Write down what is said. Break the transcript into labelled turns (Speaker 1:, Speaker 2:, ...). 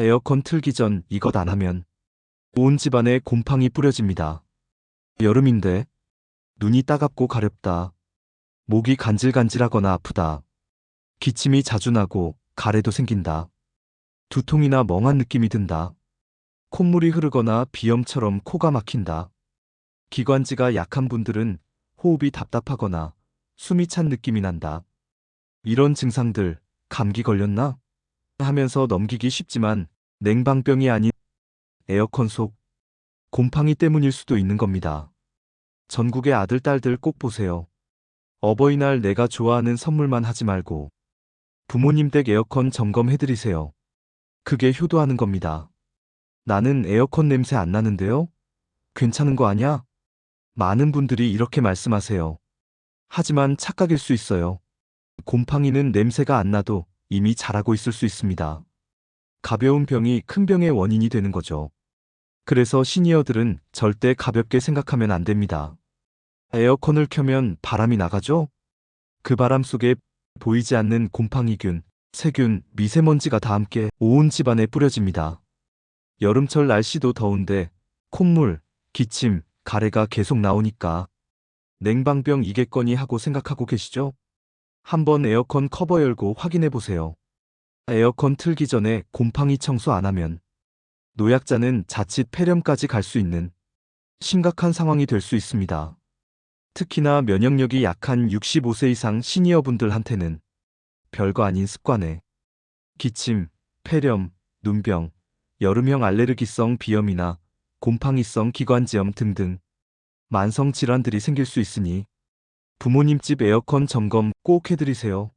Speaker 1: 에어컨 틀기 전 이것 안 하면 온 집안에 곰팡이 뿌려집니다. 여름인데 눈이 따갑고 가렵다. 목이 간질간질하거나 아프다. 기침이 자주 나고 가래도 생긴다. 두통이나 멍한 느낌이 든다. 콧물이 흐르거나 비염처럼 코가 막힌다. 기관지가 약한 분들은 호흡이 답답하거나 숨이 찬 느낌이 난다. 이런 증상들 감기 걸렸나? 하면서 넘기기 쉽지만 냉방병이 아닌 에어컨 속 곰팡이 때문일 수도 있는 겁니다. 전국의 아들, 딸들 꼭 보세요. 어버이날 내가 좋아하는 선물만 하지 말고 부모님 댁 에어컨 점검해드리세요. 그게 효도하는 겁니다. 나는 에어컨 냄새 안 나는데요? 괜찮은 거 아냐? 많은 분들이 이렇게 말씀하세요. 하지만 착각일 수 있어요. 곰팡이는 냄새가 안 나도 이미 자라고 있을 수 있습니다. 가벼운 병이 큰 병의 원인이 되는 거죠. 그래서 시니어들은 절대 가볍게 생각하면 안 됩니다. 에어컨을 켜면 바람이 나가죠? 그 바람 속에 보이지 않는 곰팡이균, 세균, 미세먼지가 다 함께 온 집안에 뿌려집니다. 여름철 날씨도 더운데 콧물, 기침, 가래가 계속 나오니까 냉방병 이겠거니 하고 생각하고 계시죠? 한번 에어컨 커버 열고 확인해 보세요. 에어컨 틀기 전에 곰팡이 청소 안 하면 노약자는 자칫 폐렴까지 갈 수 있는 심각한 상황이 될 수 있습니다. 특히나 면역력이 약한 65세 이상 시니어분들한테는 별거 아닌 습관에 기침, 폐렴, 눈병, 여름형 알레르기성 비염이나 곰팡이성 기관지염 등등 만성 질환들이 생길 수 있으니 부모님 집 에어컨 점검 꼭 해드리세요.